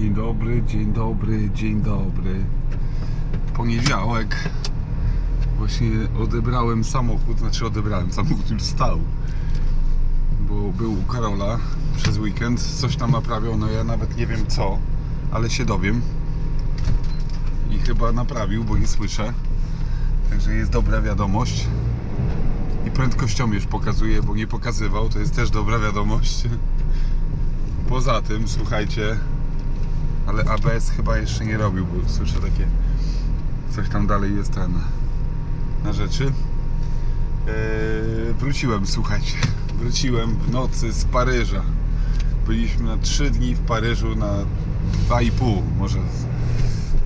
Dzień dobry, dzień dobry, dzień dobry. Poniedziałek. Właśnie odebrałem samochód, znaczy odebrałem, samochód już stał. Bo był u Karola przez weekend, coś tam naprawiał, no ja nawet nie wiem co, ale się dowiem. I chyba naprawił, bo nie słyszę. Także jest dobra wiadomość. I prędkościomierz pokazuje, bo nie pokazywał, to jest też dobra wiadomość. Poza tym, słuchajcie, ale ABS chyba jeszcze nie robił, bo słyszę takie coś tam dalej jest ten na rzeczy. Eee, wróciłem, słuchajcie, wróciłem w nocy z Paryża. Byliśmy na 3 dni w Paryżu, na 2,5 może,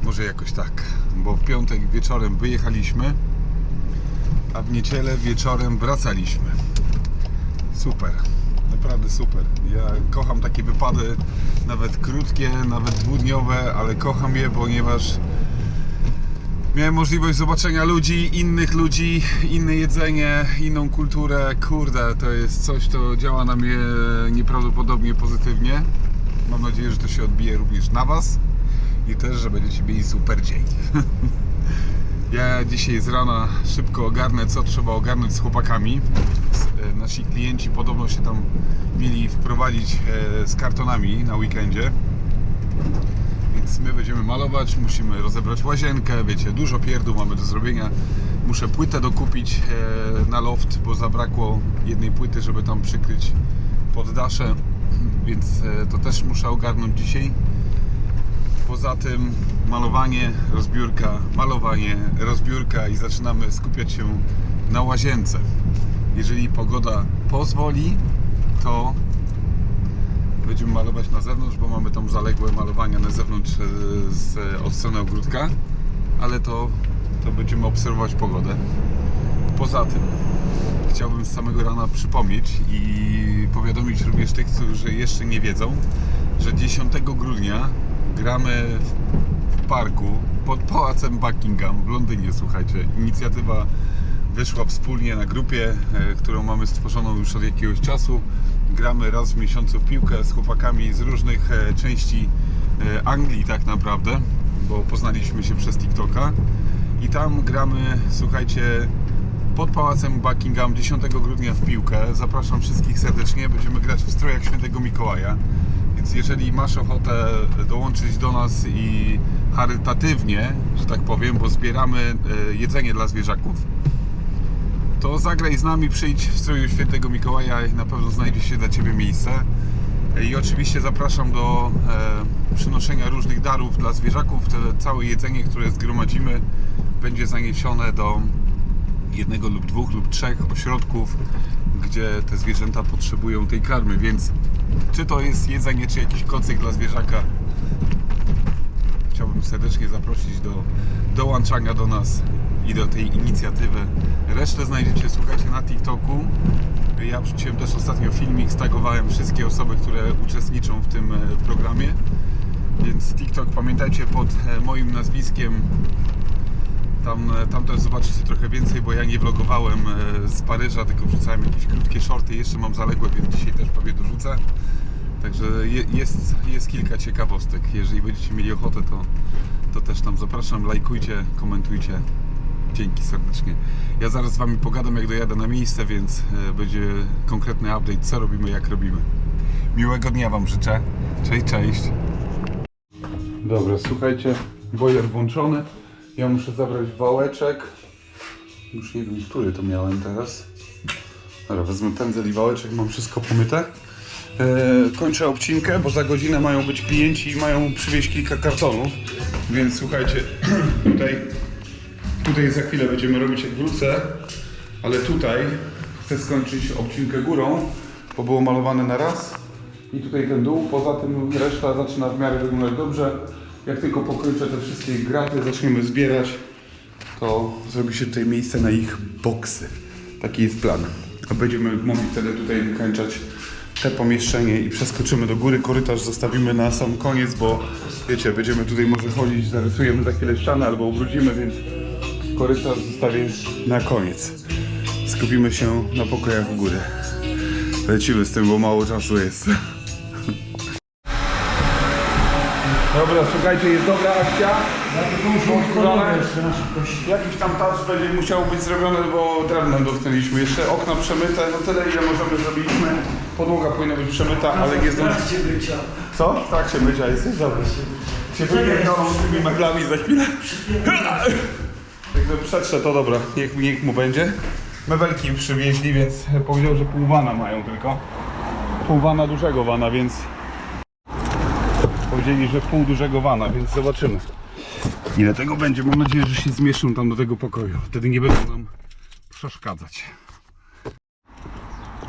może jakoś tak, bo w piątek wieczorem wyjechaliśmy, a w niedzielę wieczorem wracaliśmy. Super, naprawdę super. Ja kocham takie wypady, nawet krótkie, nawet dwudniowe, ale kocham je, ponieważ miałem możliwość zobaczenia ludzi, innych ludzi, inne jedzenie, inną kulturę. Kurde, to jest coś, co działa na mnie nieprawdopodobnie pozytywnie. Mam nadzieję, że to się odbije również na Was i też, że będziecie mieli super dzień. Ja dzisiaj z rana szybko ogarnę, co trzeba ogarnąć z chłopakami. E, Nasi klienci podobno się tam mieli wprowadzić e, z kartonami na weekendzie. Więc my będziemy malować, musimy rozebrać łazienkę, wiecie, dużo pierdół mamy do zrobienia. Muszę płytę dokupić e, na loft, bo zabrakło jednej płyty, żeby tam przykryć poddasze, więc to też muszę ogarnąć dzisiaj. Poza tym malowanie, rozbiórka, malowanie, rozbiórka i zaczynamy skupiać się na łazience. Jeżeli pogoda pozwoli, to będziemy malować na zewnątrz, bo mamy tam zaległe malowania na zewnątrz e, z, od strony ogródka, ale to, to będziemy obserwować pogodę. Poza tym chciałbym z samego rana przypomnieć i powiadomić również tych, którzy jeszcze nie wiedzą, że 10 grudnia gramy w parku pod Pałacem Buckingham w Londynie, słuchajcie. Inicjatywa wyszła wspólnie na grupie, e, którą mamy stworzoną już od jakiegoś czasu. Gramy raz w miesiącu w piłkę z chłopakami z różnych e, części e, Anglii tak naprawdę, bo poznaliśmy się przez TikToka. I tam gramy, słuchajcie, pod Pałacem Buckingham 10 grudnia w piłkę. Zapraszam wszystkich serdecznie. Będziemy grać w strojach Świętego Mikołaja. Więc jeżeli masz ochotę dołączyć do nas i charytatywnie, że tak powiem, bo zbieramy jedzenie dla zwierzaków, to zagraj z nami, przyjdź w stroju Świętego Mikołaja i na pewno znajdzie się dla Ciebie miejsce. I oczywiście zapraszam do e, przynoszenia różnych darów dla zwierzaków. Te całe jedzenie, które zgromadzimy, będzie zaniesione do jednego lub dwóch lub trzech ośrodków, gdzie te zwierzęta potrzebują tej karmy, więc czy to jest jedzenie, czy jakiś kocyk dla zwierzaka, chciałbym serdecznie zaprosić do dołączania do nas i do tej inicjatywy. Resztę znajdziecie, słuchajcie, na TikToku. Ja wrzuciłem też ostatnio filmik, stagowałem wszystkie osoby, które uczestniczą w tym e, programie. Więc TikTok pamiętajcie pod e, moim nazwiskiem. Tam, e, tam też zobaczycie trochę więcej, bo ja nie vlogowałem z Paryża, tylko wrzucałem jakieś krótkie shorty. Jeszcze mam zaległe, więc dzisiaj też pewnie dorzucę. Także je, jest, jest kilka ciekawostek. Jeżeli będziecie mieli ochotę, to, to też tam zapraszam. Lajkujcie, komentujcie. Dzięki serdecznie. Ja zaraz z Wami pogadam, jak dojadę na miejsce, więc e, będzie konkretny update, co robimy, jak robimy. Miłego dnia Wam życzę. Cześć, cześć. Dobra, słuchajcie, boiler włączony. Ja muszę zabrać wałeczek. Już nie wiem, który to miałem teraz. Dobra, wezmę pędzel i wałeczek, mam wszystko pomyte. E, kończę obcinkę, bo za godzinę mają być klienci i mają przywieźć kilka kartonów. Więc słuchajcie, tutaj, tutaj za chwilę będziemy robić jak wrócę, ale tutaj chcę skończyć obcinkę górą, bo było malowane na raz. I tutaj ten dół, poza tym reszta zaczyna w miarę wyglądać dobrze. Jak tylko pokończę te wszystkie graty, zaczniemy zbierać, to zrobi się tutaj miejsce na ich boksy. Taki jest plan. A będziemy mogli wtedy tutaj wykańczać te pomieszczenie i przeskoczymy do góry. Korytarz zostawimy na sam koniec, bo wiecie, będziemy tutaj może chodzić, zarysujemy za chwilę ścianę albo ubrudzimy, więc korytarz zostawię na koniec. Skupimy się na pokojach u góry. Lecimy z tym, bo mało czasu jest. Dobra, słuchajcie, jest dobra akcja. Jakiś tam touch będzie musiał być zrobiony, bo drewnem dotknęliśmy. Jeszcze okna przemyte, no tyle ile możemy zrobiliśmy. Podłoga powinna być przemyta, ale nie W trakcie bycia. Co? Tak się będzie, jesteś dobry. Się wypierdolą z tymi meblami za chwilę. Jakby przetrze to dobra, niech, niech mu będzie. Mebelki im przywieźli, więc powiedział, że pół wana mają tylko. Pół wana dużego wana, więc powiedzieli, że pół dużego wana, więc zobaczymy. Ile tego będzie? Mam nadzieję, że się zmieszczą tam do tego pokoju. Wtedy nie będą nam przeszkadzać.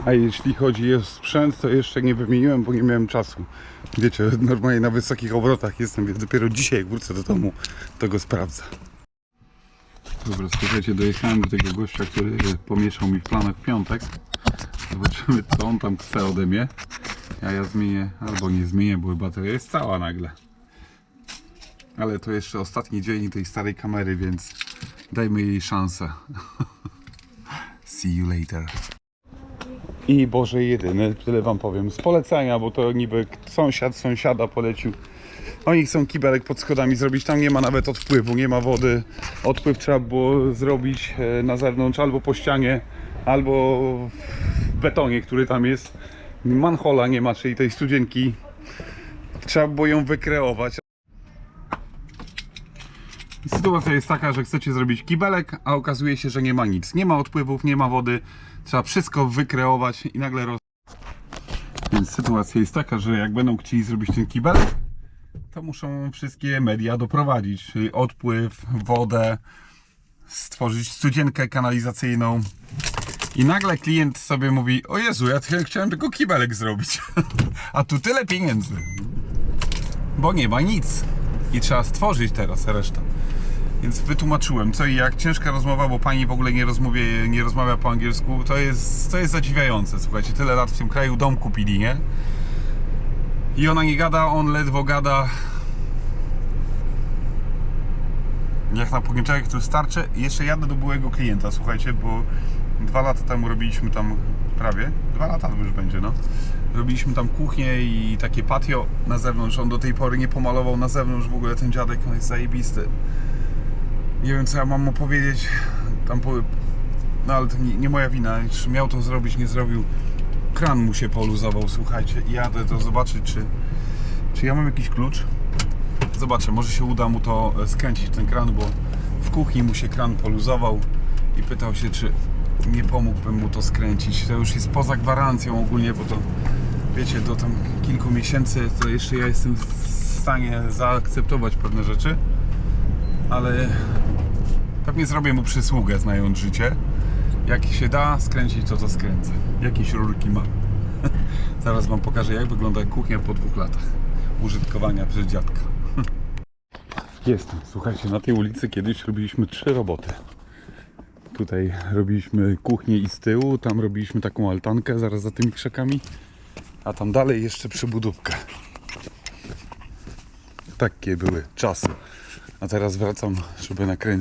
A jeśli chodzi o sprzęt, to jeszcze nie wymieniłem, bo nie miałem czasu. Wiecie, normalnie na wysokich obrotach jestem, więc dopiero dzisiaj jak wrócę do domu, to go sprawdzę. Dobra, słuchajcie, dojechałem do tego gościa, który pomieszał mi w planach piątek. Zobaczymy, co on tam chce ode mnie. A ja zmienię, albo nie zmienię, bo bateria jest cała nagle. Ale to jeszcze ostatni dzień tej starej kamery, więc dajmy jej szansę. See you later. I Boże jedyny, tyle wam powiem, z polecenia, bo to niby sąsiad sąsiada polecił. Oni chcą kibelek pod schodami zrobić, tam nie ma nawet odpływu, nie ma wody. Odpływ trzeba było zrobić e, na zewnątrz, albo po ścianie, albo w betonie, który tam jest. Manhola nie ma, czyli tej studzienki. Trzeba było ją wykreować. Sytuacja jest taka, że chcecie zrobić kibelek, a okazuje się, że nie ma nic. Nie ma odpływów, nie ma wody. Trzeba wszystko wykreować i nagle roz... Więc sytuacja jest taka, że jak będą chcieli zrobić ten kibelek, to muszą wszystkie media doprowadzić, czyli odpływ, wodę, stworzyć studzienkę kanalizacyjną. I nagle klient sobie mówi, o Jezu, ja chciałem tylko kibelek zrobić, a tu tyle pieniędzy, bo nie ma nic i trzeba stworzyć teraz resztę. Więc wytłumaczyłem co i jak. Ciężka rozmowa, bo pani w ogóle nie, rozmówie, nie rozmawia po angielsku. To jest, to jest zadziwiające, słuchajcie. Tyle lat w tym kraju dom kupili, nie? I ona nie gada, on ledwo gada. Jak na poniedziałek tu starczy. Jeszcze jadę do byłego klienta, słuchajcie, bo dwa lata temu robiliśmy tam prawie, dwa lata już będzie, no. Robiliśmy tam kuchnię i takie patio na zewnątrz. On do tej pory nie pomalował na zewnątrz w ogóle ten dziadek, on jest zajebisty. Nie wiem co ja mam mu powiedzieć. Tam. No ale to nie, nie moja wina. Miał to zrobić, nie zrobił. Kran mu się poluzował, słuchajcie. I jadę to zobaczyć, czy, czy ja mam jakiś klucz. Zobaczę, może się uda mu to e, skręcić, ten kran, bo w kuchni mu się kran poluzował i pytał się, czy nie pomógłbym mu to skręcić. To już jest poza gwarancją ogólnie, bo to wiecie, do tam kilku miesięcy to jeszcze ja jestem w stanie zaakceptować pewne rzeczy ale pewnie zrobię mu przysługę, znając życie. Jak się da skręcić, to to skręcę. Jakieś rurki mam. Zaraz Wam pokażę, jak wygląda kuchnia po dwóch latach użytkowania przez dziadka. Jestem. Słuchajcie, na tej ulicy kiedyś robiliśmy trzy roboty. Tutaj robiliśmy kuchnię i z tyłu, tam robiliśmy taką altankę zaraz za tymi krzakami, a tam dalej jeszcze przybudówkę. Takie były czasy. A teraz wracam, żeby nakrę...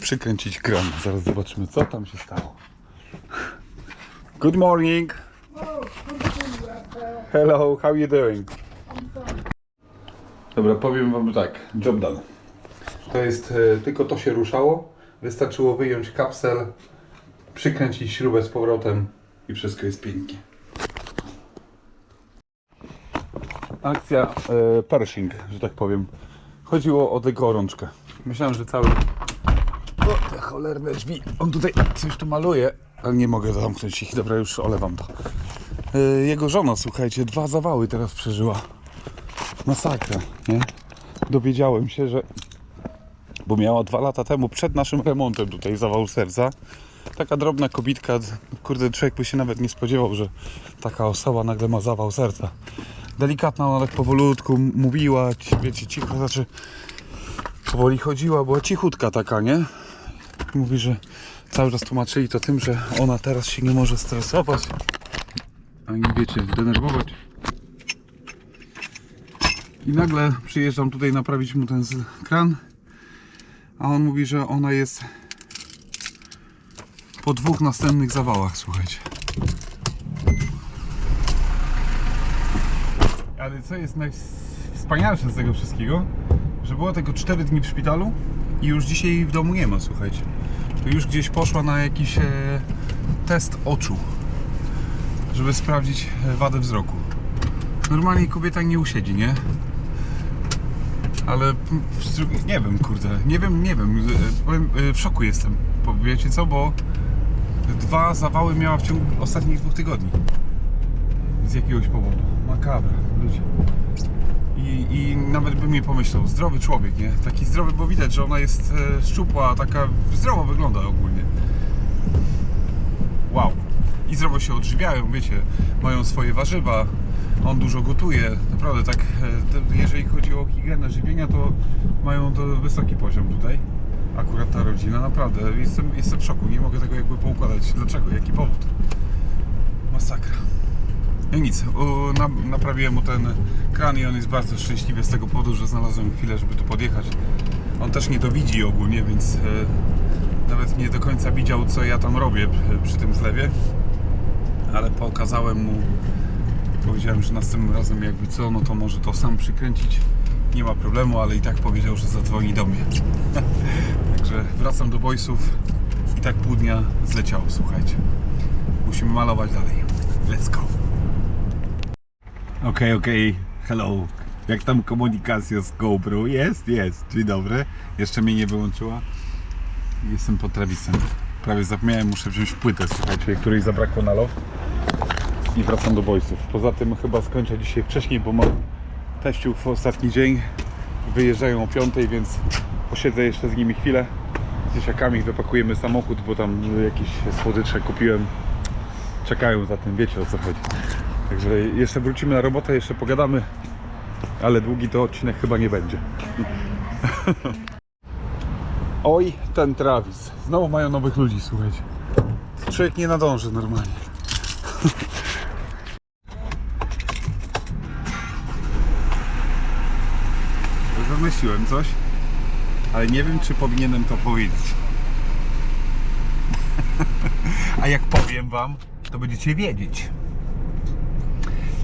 przykręcić kran. Zaraz zobaczymy, co tam się stało. Good morning. Hello, how you doing? Dobra, powiem wam tak. Job done. To jest, e, tylko to się ruszało. Wystarczyło wyjąć kapsel, przykręcić śrubę z powrotem i wszystko jest pięknie. Akcja e, Pershing, że tak powiem. Chodziło o tego rączkę. Myślałem, że cały. O, te cholerne drzwi. On tutaj coś tu maluje, ale nie mogę zamknąć ich. Dobra, już olewam to. E, Jego żona, słuchajcie, dwa zawały teraz przeżyła. Masakra, nie? Dowiedziałem się, że. Bo miała dwa lata temu, przed naszym remontem, tutaj zawał serca. Taka drobna kobitka, kurde, człowiek by się nawet nie spodziewał, że taka osoba nagle ma zawał serca delikatna, ona tak powolutku mówiła, ci- wiecie, cicho, znaczy powoli chodziła, była cichutka taka, nie? Mówi, że cały czas tłumaczyli to tym, że ona teraz się nie może stresować, ani wiecie, denerwować. I nagle przyjeżdżam tutaj naprawić mu ten kran, a on mówi, że ona jest po dwóch następnych zawałach, słuchajcie. Ale co jest naj... najwspanialsze z tego wszystkiego, że było tego 4 dni w szpitalu i już dzisiaj w domu nie ma, słuchajcie. To już gdzieś poszła na jakiś e, test oczu, żeby sprawdzić e, wadę wzroku. Normalnie kobieta nie usiedzi, nie? Ale nie wiem, kurde, nie wiem, nie wiem, e, powiem, e, w szoku jestem. Wiecie co, bo dwa zawały miała w ciągu ostatnich dwóch tygodni. Z jakiegoś powodu. Makabra, ludzie. I, I nawet bym nie pomyślał, zdrowy człowiek, nie? Taki zdrowy, bo widać, że ona jest e, szczupła, taka zdrowo wygląda ogólnie. Wow. I zdrowo się odżywiają, wiecie, mają swoje warzywa, on dużo gotuje, naprawdę tak, e, jeżeli chodzi o higienę żywienia, to mają to wysoki poziom tutaj. Akurat ta rodzina, naprawdę, jestem, jestem w szoku, nie mogę tego jakby poukładać. Dlaczego? Jaki powód? Masakra. No nic, naprawiłem mu ten kran i on jest bardzo szczęśliwy z tego powodu, że znalazłem chwilę, żeby tu podjechać. On też nie to widzi ogólnie, więc e, nawet nie do końca widział, co ja tam robię przy, przy tym zlewie. Ale pokazałem mu, powiedziałem, że następnym razem jakby co, no to może to sam przykręcić. Nie ma problemu, ale i tak powiedział, że zadzwoni do mnie. Także wracam do boysów i tak pół dnia zleciało, słuchajcie. Musimy malować dalej. Let's go. Okej, okej, hello. Jak tam komunikacja z GoPro? Jest, jest. Dzień dobry. Jeszcze mnie nie wyłączyła. Jestem pod Travisem. Prawie zapomniałem, muszę wziąć płytę, słuchajcie, której zabrakło na low. I wracam do boysów. Poza tym chyba skończę dzisiaj wcześniej, bo mam teściów w ostatni dzień. Wyjeżdżają o 5, więc posiedzę jeszcze z nimi chwilę. Z dzieciakami wypakujemy samochód, bo tam jakieś słodycze kupiłem. Czekają za tym, wiecie o co chodzi. Także jeszcze wrócimy na robotę, jeszcze pogadamy. Ale długi to odcinek chyba nie będzie. Oj, ten Travis. Znowu mają nowych ludzi, słuchajcie. Człowiek nie nadąży normalnie. Wymyśliłem coś, ale nie wiem, czy powinienem to powiedzieć. A jak powiem wam, to będziecie wiedzieć.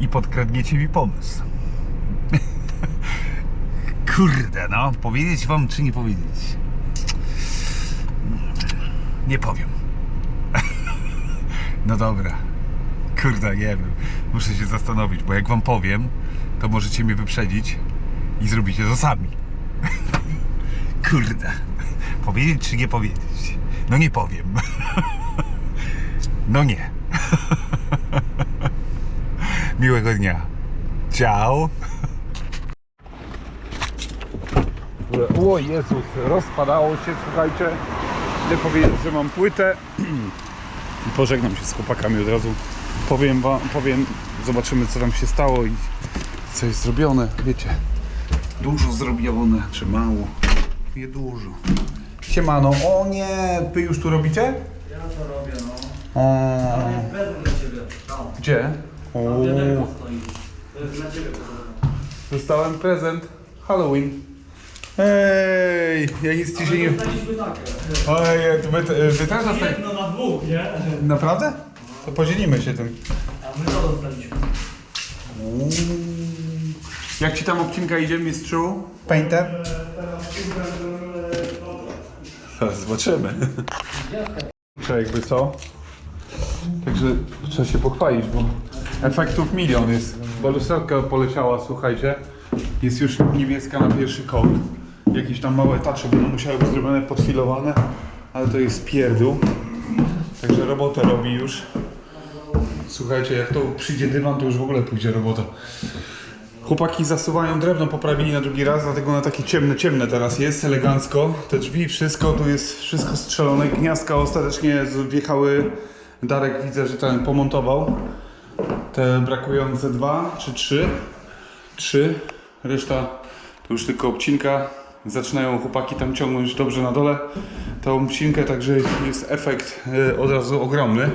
I podkradniecie mi pomysł. Kurde, no, powiedzieć wam, czy nie powiedzieć? Nie powiem. No dobra. Kurde, nie wiem. Muszę się zastanowić, bo jak wam powiem, to możecie mnie wyprzedzić i zrobicie to sami. Kurde. Powiedzieć czy nie powiedzieć? No nie powiem. No nie. Miłego dnia. Ciao. O Jezus, rozpadało się, słuchajcie. Idę powiedzieć, że mam płytę i pożegnam się z chłopakami od razu. Powiem wam, powiem, zobaczymy co tam się stało i co jest zrobione. Wiecie, dużo zrobione, czy mało? Nie dużo. Siemano, o nie, wy już tu robicie? Ja to robię, no. O, To jest prezent dla ciebie. Tam. gdzie? O, Tam wiaderko stoi. To jest dla ciebie prezent. dostałem prezent. Halloween. Hej, ja nic ci się nie... Dostaliśmy takie. Ojej, to wy, wy też dostaliście? Jedno na dwóch, nie? Naprawdę? To podzielimy się tym. A my to dostaliśmy. Jak ci tam obcinka idzie, mistrzu? Painter? Teraz zobaczymy. Czy jakby co? Także trzeba się pochwalić, bo efektów milion jest. Balustratka poleciała, słuchajcie. Jest już niebieska na pierwszy koł. Jakieś tam małe tacze będą musiały być zrobione, podfilowane, ale to jest pierdół. Także robotę robi już. Słuchajcie, jak to przyjdzie dywan, to już w ogóle pójdzie robota. Chłopaki zasuwają drewno, poprawili na drugi raz, dlatego na takie ciemne, ciemne teraz jest, elegancko. Te drzwi, wszystko, tu jest wszystko strzelone. Gniazdka ostatecznie wjechały. Darek widzę, że ten pomontował. Te brakujące dwa czy trzy. Trzy. Reszta to już tylko obcinka. Zaczynają chłopaki tam ciągnąć dobrze na dole tą obcinkę, także jest efekt e, od razu ogromny.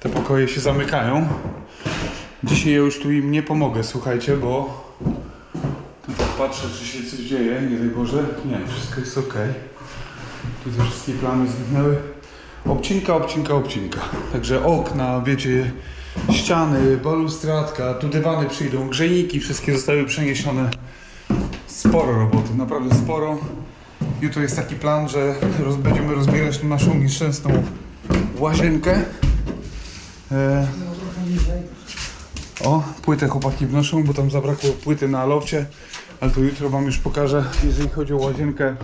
Te pokoje się zamykają. Dzisiaj ja już tu im nie pomogę, słuchajcie, bo patrzę, czy się coś dzieje, nie daj Boże. Nie, wszystko jest ok. Tu te wszystkie plamy zniknęły. Obcinka, obcinka, obcinka. Także okna, wiecie, ściany, balustradka, tu dywany przyjdą, grzejniki wszystkie zostały przeniesione. sporo roboty, naprawdę sporo. Jutro jest taki plan, że roz, będziemy rozbierać tą naszą nieszczęsną łazienkę. E, o, płytę chłopaki wnoszą, bo tam zabrakło płyty na lofcie, ale to jutro wam już pokażę. Jeżeli chodzi o łazienkę,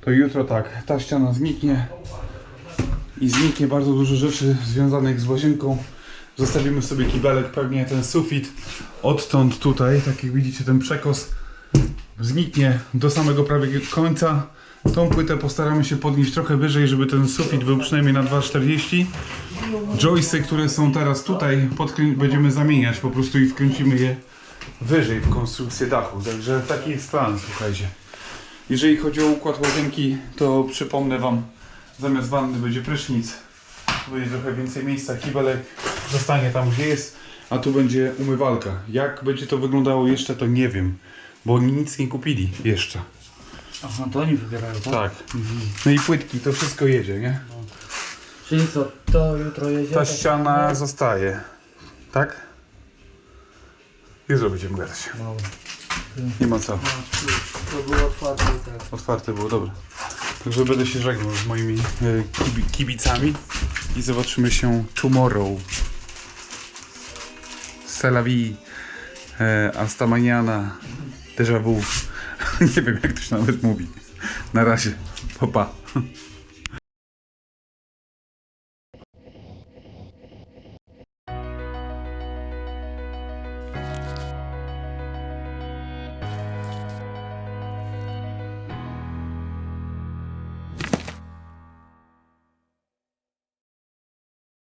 to jutro tak, ta ściana zniknie i zniknie bardzo dużo rzeczy związanych z łazienką. Zostawimy sobie kibelek, pewnie ten sufit odtąd tutaj, tak jak widzicie ten przekos zniknie do samego prawie końca. Tą płytę postaramy się podnieść trochę wyżej, żeby ten sufit był przynajmniej na 2,40. Joysy, które są teraz tutaj, będziemy zamieniać po prostu i wkręcimy je wyżej w konstrukcję dachu. Także taki jest plan, słuchajcie. Jeżeli chodzi o układ łazienki, to przypomnę Wam, zamiast wanny będzie prysznic, będzie trochę więcej miejsca, kibelek zostanie tam gdzie jest, a tu będzie umywalka. Jak będzie to wyglądało jeszcze, to nie wiem, bo oni nic nie kupili jeszcze. Aha, to oni wybierają, tak? Tak. No i płytki, to wszystko jedzie, nie? Czyli co, to jutro jedzie? Ta tak? ściana zostaje, tak? Jutro będziemy gadać. Dobra. Nie ma co. To było otwarte i tak. Otwarte było, dobra. Także będę się żegnał z moimi e, kibi kibicami i zobaczymy się tomorrow. Selawi, e, Astamaniana, déjà vu. Nie wiem jak to się nawet mówi. Na razie, popa. Pa.